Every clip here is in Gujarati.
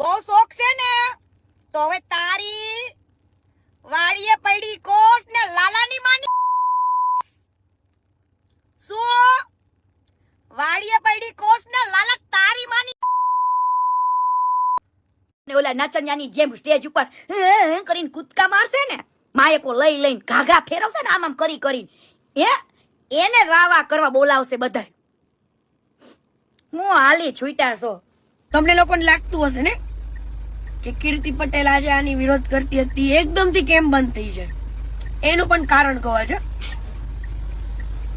બહુ શોખ છે ને? તો હવે તારી વાડીએ પડી કોસ ને લાલાની માની. શું? વાડીએ પડી કોસ ને લાલા તારી માની. ને ઓલા નચનિયાની જેમ સ્ટેજ ઉપર કરીને કૂદકા મારશે ને? માયકો લઈ લઈને ઘાઘરા ફેરવશે ને આમ આમ કરી કરીને. હે? એને વાવા કરવા બોલાવશે બધા હું હાલી છૂટા છો. તમને લોકોને લાગતું હશે ને? કે કીર્તિ પટેલ આજે આની વિરોધ કરતી હતી એકદમથી કેમ બંધ થઈ જાય? એનું પણ કારણ કહો છે.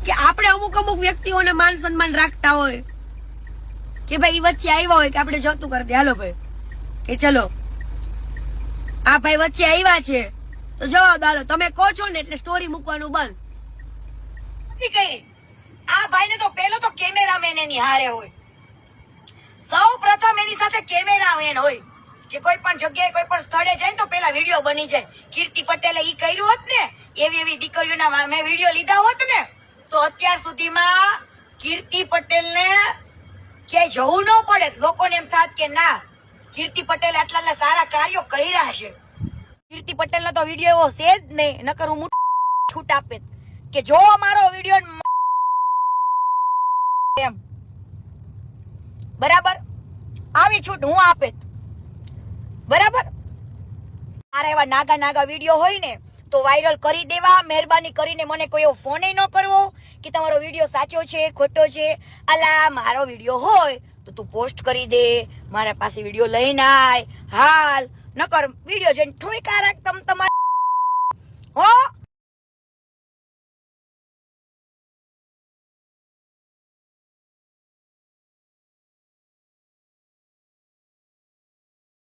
કે આપણે અમુક અમુક વ્યક્તિઓને માન સન્માન રાખતા હોય, કે ભાઈ વચ્ચે આવ્યા હોય કે આપણે જતું કરી દે. હાલો ભાઈ, કે ચલો, આ ભાઈ વચ્ચે આવ્યા છે, તો જવાબ હાલો તમે કહો છો ને એટલે સ્ટોરી મૂકવાનું બંધ. આ ભાઈને તો પેલો તો કેમેરામેન એની હારે હોય. સૌ પ્રથમ એની સાથે કેમેરામેન હોય. કે કોઈ પણ જગ્યાએ કોઈ પણ સ્થળે જાય તો પેલા વીડિયો બની જાય. કીર્તિ પટેલે ઈ કર્યું હોત ને, એવી એવી દીકરીઓના મેં વીડિયો લીધા હોત ને, તો અત્યાર સુધીમાં કીર્તિ પટેલને ક્યાંય જવું ન પડે. લોકોને એમ થાત કે ના, કીર્તિ પટેલ આટલા સારા કાર્યો કર્યા છે. કીર્તિ પટેલનો તો વીડિયો એવો છે જ નહીં, નકર હું છૂટ આપે. કે જો મારો વીડિયો એમ. બરાબર? આવી છૂટ હું આપે બરાબર મારા એવા નાગા નાગા વીડિયો હોય ને, તો વાયરલ કરી દેવા, મહેરબાની કરીને મને કોઈ એવો ફોન ન કરવો કે તમારો વીડિયો સાચો છે, ખોટો છે. અલા, મારો વીડિયો હોય તો તું પોસ્ટ કરી દે, મારા પાસે વીડિયો લઈને આય, હાલ, નકર વીડિયો જોઈને ઠોકા રાખ તમ તમારે